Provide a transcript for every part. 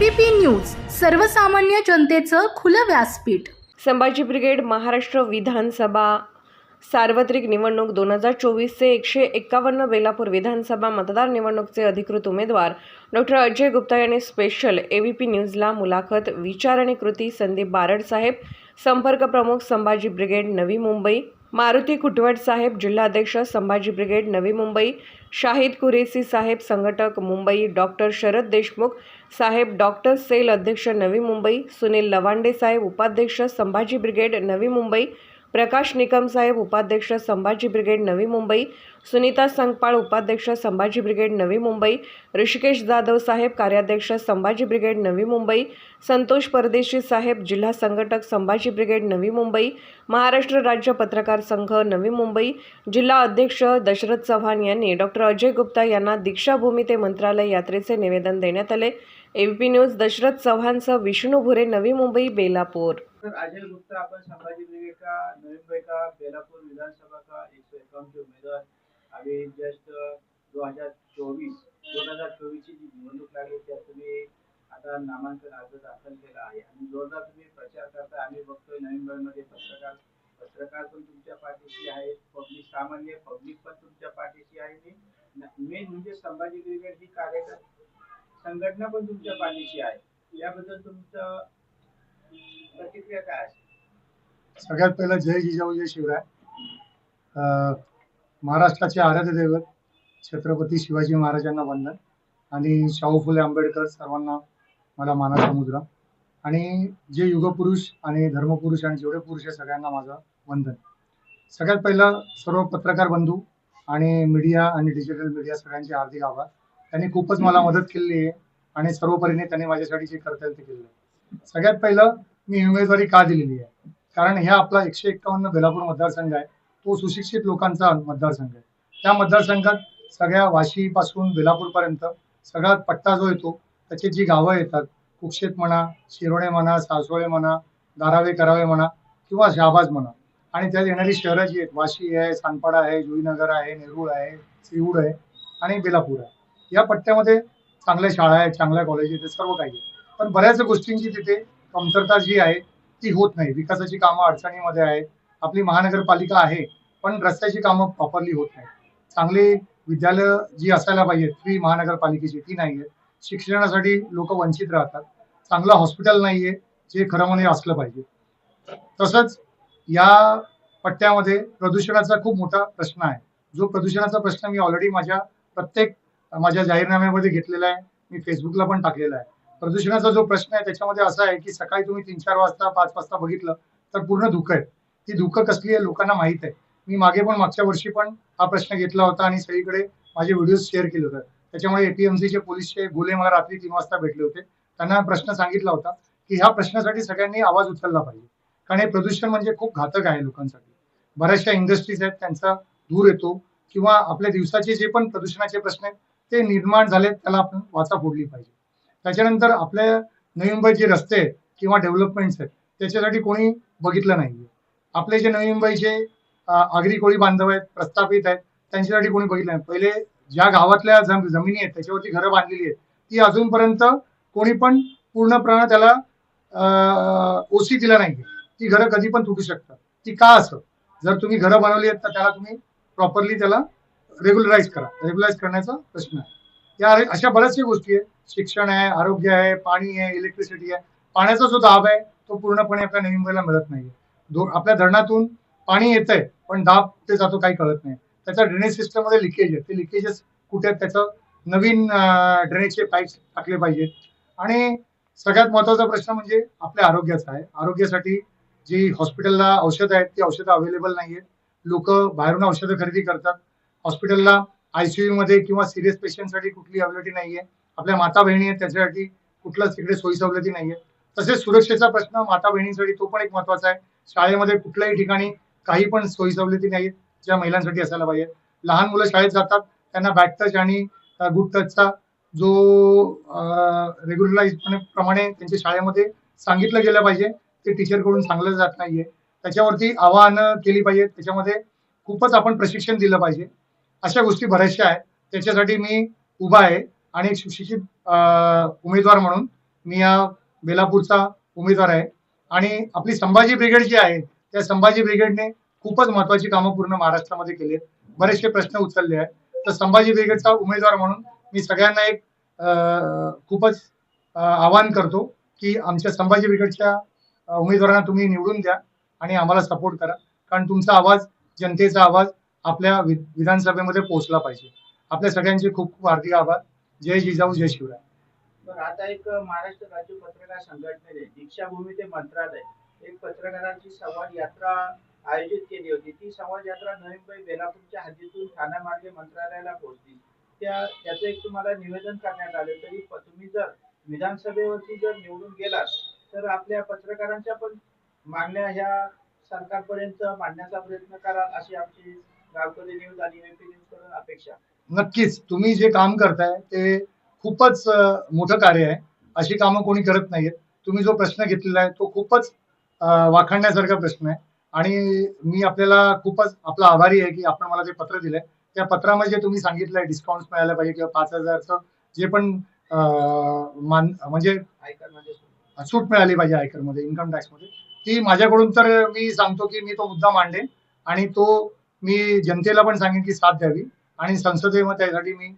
ABP news सर्वसामान्य जनतेचं खुलं व्यासपीठ. संभाजी ब्रिगेड महाराष्ट्र विधानसभा सार्वत्रिक निवडणूक दोन हजार चोवीसचे एकशे एक्कावन्न बेलापूर विधानसभा मतदार निवडणूकचे अधिकृत उमेदवार डॉक्टर अजय गुप्ता यांनी स्पेशल ए व्ही पी न्यूजला मुलाखत विचार आणि कृती संदीप बारड साहेब संपर्क प्रमुख संभाजी ब्रिगेड नवी मुंबई मारुती कुटवट साहेब जिल्हाध्यक्ष संभाजी ब्रिगेड नवी मुंबई शाहिद कुरेसी साहेब संघटक Mumbai doctor Sharad Deshmukh saheb doctor cell अध्यक्ष नवी मुंबई सुनील लवांडे साहेब उपाध्यक्ष संभाजी ब्रिगेड नवी मुंबई प्रकाश निकम साहेब उपाध्यक्ष संभाजी ब्रिगेड नवी मुंबई सुनीता संगपाळ उपाध्यक्ष संभाजी ब्रिगेड नवी मुंबई ऋषिकेश जाधव साहेब कार्याध्यक्ष संभाजी ब्रिगेड नवी मुंबई संतोष परदेशी साहेब जिल्हा संघटक संभाजी ब्रिगेड नवी मुंबई महाराष्ट्र राज्य पत्रकार संघ नवी मुंबई जिल्हा अध्यक्ष दशरथ चव्हाण यांनी डॉक्टर अजय गुप्ता यांना दीक्षाभूमी ते मंत्रालय यात्रेचे निवेदन देण्यात आले. एबीपी न्यूज दशरथ चव्हाणसह विष्णू भुरे नवी मुंबई बेलापूर. सर अजय गुप्ता आपण संभाजी ब्रिगेड का नवीन मुंबई का बेलापुर विधानसभा का एक सौ इक्यावन के उम्मीदवार जस्ट दोन हजार चोवीस दोन हजार चोवीसची जी निवडणूक लागली त्यात तुम्ही आता नामांकन अर्ज दाखल केला आहे. आणि जोरदार तुम्ही प्रचार करता आम्ही बघतोय नवी मुंबईमध्ये पत्रकार पत्रकार पण तुमच्या पाठीशी आहेत पब्लिक सामान्य पब्लिक पण तुमच्या पाठीशी आहे. मेन म्हणजे संभाजी ब्रिगेड ही कार्यकर्ता संघटना पण तुमच्या पाठीशी आहे. याबद्दल तुमचं प्रतिक्रिया काय सगळ्यात पहिलं जय जिजाऊ जय शिवराय. अं, महाराष्ट्राचे आराध्य दैवत छत्रपती शिवाजी महाराजांना वंदन आणि शाहू फुले आंबेडकर सर्वांना मला मानाचा मुद्रा. आणि जे युगपुरुष आणि धर्मपुरुष आणि जेवढे पुरुष आहे सगळ्यांना माझं वंदन. सगळ्यात पहिलं सर्व पत्रकार बंधू आणि मीडिया आणि डिजिटल मीडिया सगळ्यांचे हार्दिक आभार. त्यांनी खूपच मला मदत केलेली आहे आणि सर्वपरीने त्यांनी माझ्यासाठी जे करता येईल ते केलं आहे. सगळ्यात पहिलं मी उमेदवारी का दिलेली आहे? कारण हे आपला एकशे एक्कावन्न बेलापूर मतदारसंघ आहे. तो सुशिक्षित लोकांचा मतदारसंघ आहे. त्या मतदारसंघात सगळ्या वाशीपासून बेलापूरपर्यंत सगळा पट्टा जो येतो त्याची जी गावं येतात कुक्षेत म्हणा शिरोळे म्हणा सासवळे म्हणा दारावे करावे म्हणा किंवा शहाबाज म्हणा. आणि त्यात येणारी शहरं जी आहेत वाशी आहे सानपाडा आहे जुईनगर आहे नेरूळ आहे सिऊड आहे आणि बेलापूर आहे. या पट्ट्यामध्ये चांगल्या शाळा आहेत चांगल्या कॉलेज आहेत सर्व काही आहे पण बऱ्याच गोष्टींची तिथे कमतरता जी आहे ती होत नाही. विकासाची कामं अडचणीमध्ये आहेत. आपली महानगरपालिका आहे पण रस्त्याची कामं प्रॉपरली होत नाही चांगली विद्यालय जी असायला पाहिजे ती महानगरपालिकेची ती नाही आहे शिक्षणासाठी लोक वंचित राहतात. चांगलं हॉस्पिटल नाही आहे जे खरं म्हणजे असलं पाहिजे. तसंच या पट्ट्यामध्ये प्रदूषणाचा खूप मोठा प्रश्न आहे. जो प्रदूषणाचा प्रश्न मी ऑलरेडी माझ्या प्रत्येक माझ्या जाहीरनाम्यामध्ये घेतलेला आहे. मी फेसबुकला पण टाकलेला आहे. प्रदूषणाचा जो प्रश्न आहे त्याच्यामध्ये असा आहे की सकाळी तुम्ही तीन चार वाजता पाच वाजता बघितलं तर पूर्ण धुकं आहे. ती धुकं कसली आहे लोकांना माहीत आहे. मी मागे पण मागच्या वर्षी पण हा प्रश्न घेतला होता आणि सगळीकडे माझे व्हिडिओ शेअर केले होते. त्याच्यामुळे एपीएमसीचे पोलीसचे गोले मला रात्री तीन वाजता भेटले होते. त्यांना हा प्रश्न सांगितला होता की ह्या प्रश्नासाठी सगळ्यांनी आवाज उचलला पाहिजे. कारण हे प्रदूषण म्हणजे खूप घातक आहे लोकांसाठी. बऱ्याचशा इंडस्ट्रीज आहेत त्यांचा धूर येतो किंवा आपल्या दिवसाचे जे पण प्रदूषणाचे प्रश्न आहेत ते निर्माण झालेत त्याला आपण वाचा फोडली पाहिजे. त्याच्यानंतर आपल्या नवी मुंबईचे जे रस्ते आहेत किंवा डेव्हलपमेंट्स आहेत त्याच्यासाठी कोणी बघितलं नाहीये. आपले जे नवी मुंबईचे आगरी कोळी बांधव आहेत प्रस्थापित आहेत त्यांच्यासाठी कोणी बघितलं नाही. पहिले ज्या गावातल्या जम जमिनी आहेत त्याच्यावरती घरं बांधलेली आहेत ती अजूनपर्यंत कोणी पण पूर्णपणे त्याला ओसी दिला नाहीये. ती घरं कधी पण तुटू शकतात. ती का असं? जर तुम्ही घरं बनवली आहेत तर त्याला तुम्ही प्रॉपरली त्याला रेग्युलराईज करा. रेग्युलराईज करण्याचा प्रश्न आहे. या अशा बऱ्याचशा गोष्टी आहेत. शिक्षण आहे आरोग्य आहे पाणी आहे इलेक्ट्रिसिटी आहे पाण्याचा जो दाब आहे तो पूर्णपणे आपल्या नवी मुंबईला मिळत नाहीये. आपल्या धरणातून पाणी येत आहे पण दाब ते जातो काही कळत नाही. त्याच्या ड्रेनेज सिस्टममध्ये लिकेज आहे. ते लिकेजेस कुठे आहेत? त्याचं नवीन ड्रेनेजचे पाईप टाकले पाहिजेत. आणि सगळ्यात महत्त्वाचा प्रश्न म्हणजे आपल्या आरोग्याचा आहे. आरोग्यासाठी जी हॉस्पिटलला औषधं आहेत ती औषधं अवेलेबल नाही आहेत लोक बाहेरून औषधं खरेदी करतात. हॉस्पिटलला आयसीयू मध्ये किंवा सिरियस पेशंटसाठी कुठली अवेलेबिलिटी आहे आपल्या माता बहिणी आहेत त्याच्यासाठी कुठलाच तिकडे सोयी सवलती नाहीये. तसेच सुरक्षेचा प्रश्न माता बहिणींसाठी तो पण एक महत्त्वाचा आहे. शाळेमध्ये कुठल्याही ठिकाणी काही पण सोयी सवलती नाहीत ज्या महिलांसाठी असायला पाहिजे लहान मुलं शाळेत जातात त्यांना बॅक टच आणि गुड टचचा जो रेग्युलराईज प्रमाणे त्यांच्या शाळेमध्ये सांगितलं गेलं पाहिजे. ते टीचरकडून सांगलं जात नाहीये. त्याच्यावरती आवाहनं केली पाहिजे त्याच्यामध्ये खूपच आपण प्रशिक्षण दिलं पाहिजे. अशा गोष्टी बऱ्याचशा आहेत. त्याच्यासाठी मी उभा आहे. आणि एक सुशिक्षित उमेदवार म्हणून मी या बेलापूरचा उमेदवार आहे. आणि आपली संभाजी ब्रिगेड जी आहे त्या संभाजी ब्रिगेडने खूपच महत्वाची कामं पूर्ण महाराष्ट्रामध्ये केली आहेत. बरेचसे प्रश्न उचलले आहेत. तर संभाजी ब्रिगेडचा उमेदवार म्हणून मी सगळ्यांना एक खूपच आवाहन करतो की आमच्या संभाजी ब्रिगेडच्या उमेदवारांना तुम्ही निवडून द्या आणि आम्हाला सपोर्ट करा. कारण तुमचा आवाज जनतेचा आवाज आपल्या वि- विधानसभेमध्ये पोहोचला पाहिजे. आपल्या सगळ्यांचे खूप खूप हार्दिक आभार. जय जिजाऊ जय शिवराय. आता एक महाराष्ट्र राज्य पत्रकार संघटनेने दीक्षाभूमी ते मंत्रालय एक पत्रकारांची संवाद यात्रा आयोजित केली होती. ती संवाद यात्रा नवी मुंबई बेलापूरच्या हद्दीतून ठाण्यामार्गे मंत्रालयाला पोहोचली. त्या त्याचं एक तुम्हाला निवेदन करण्यात आले तरी तुम्ही जर विधानसभेवरती जर निवडून गेलात तर आपल्या पत्रकारांच्या पण मागण्या ह्या सरकारपर्यंत मांडण्याचा प्रयत्न करा अशी आमची गावकरी न्यूज आणि एपी न्यूजकडून अपेक्षा. नक्कीच. तुम्ही जे काम करताय ते खूपच मोठं कार्य आहे. अशी कामं कोणी करत नाहीयेत. तुम्ही जो प्रश्न घेतलेला आहे तो खूपच वाखाणण्यासारखा प्रश्न आहे. आणि मी आपल्याला खूपच आपला आभारी आहे की आपण मला ते पत्र दिलंय त्या पत्रामध्ये जे तुम्ही सांगितलंय डिस्काउंट मिळायला पाहिजे किंवा पाच हजारचं जे पण मान म्हणजे आयकर म्हणजे सूट. मिळाली पाहिजे आयकरमध्ये इन्कम टॅक्समध्ये ती माझ्याकडून तर मी सांगतो की मी तो मुद्दा मांडेन आणि तो मी जनतेला पण सांगेन की साथ द्यावी. आणि संसदेमध्ये त्यासाठी मी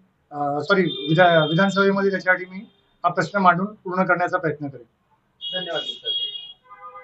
सॉरी विधानसभेमध्ये त्याच्यासाठी मी हा प्रश्न मांडून पूर्ण करण्याचा प्रयत्न करेन. धन्यवाद सर